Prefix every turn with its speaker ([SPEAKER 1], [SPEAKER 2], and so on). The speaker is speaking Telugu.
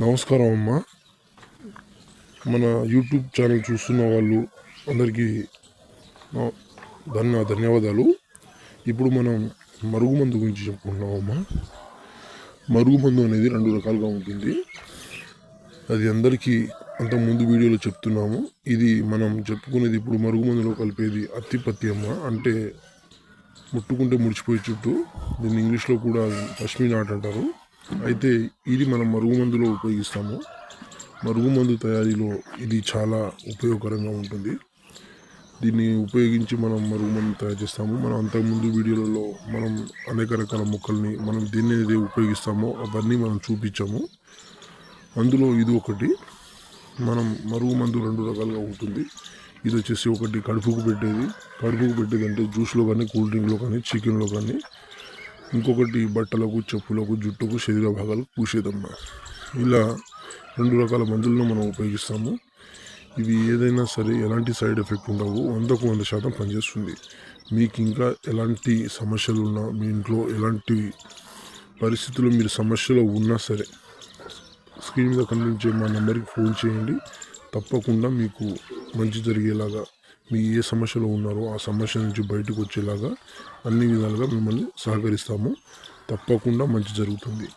[SPEAKER 1] నమస్కారం అమ్మ మన యూట్యూబ్ ఛానల్ చూస్తున్న వాళ్ళు అందరికీ ధన్య ధన్యవాదాలు. ఇప్పుడు మనం మరుగుమందు గురించి చెప్పుకుంటున్నామమ్మా. మరుగుమందు అనేది రెండు రకాలుగా ఉంటుంది. అది అందరికీ అంత ముందు వీడియోలో చెప్తున్నాము. ఇది మనం చెప్పుకునేది ఇప్పుడు మరుగుమందులో కలిపేది అత్తిపత్తి అమ్మ. అంటే ముట్టుకుంటే ముడిచిపోయే చుట్టూ. దీన్ని ఇంగ్లీష్లో కూడా పశ్మి ఆట అంటారు. అయితే ఇది మనం మరుగుమందులో ఉపయోగిస్తాము. మరుగుమందు తయారీలో ఇది చాలా ఉపయోగకరంగా ఉంటుంది. దీన్ని ఉపయోగించి మనం మరుగుమందు తయారు చేస్తాము. మనం అంతకుముందు వీడియోలలో మనం అనేక రకాల మొక్కల్ని మనం దీన్ని ఏదైతే ఉపయోగిస్తామో అవన్నీ మనం చూపించాము. అందులో ఇది ఒకటి. మనం మరుగుమందు రెండు రకాలుగా ఉంటుంది. ఇది వచ్చేసి ఒకటి కడుపుకు పెట్టేది. కడుపుకు పెట్టేది అంటే జ్యూస్లో కానీ కూల్ డ్రింక్లో కానీ చికెన్లో కానీ ఇంకొకటి బట్టలకు చెప్పులకు జుట్టుకు శరీర భాగాలకు పూసేదమ్మ. ఇలా రెండు రకాల మందులను మనం ఉపయోగిస్తాము. ఇవి ఏదైనా సరే ఎలాంటి సైడ్ ఎఫెక్ట్ ఉండవు. వందకు వంద శాతం పనిచేస్తుంది. మీకు ఇంకా ఎలాంటి సమస్యలు ఉన్నా మీ ఇంట్లో ఎలాంటి పరిస్థితులు మీరు సమస్యలో ఉన్నా సరే స్క్రీన్ మీద కనిపించే మా నెంబర్కి ఫోన్ చేయండి. తప్పకుండా మీకు మంచి జరిగేలాగా మీ ఏ సమస్యలో ఉన్నారో ఆ సమస్య నుంచి బయటకు వచ్చేలాగా అన్ని విధాలుగా మిమ్మల్ని సహకరిస్తాము. తప్పకుండా మంచి జరుగుతుంది.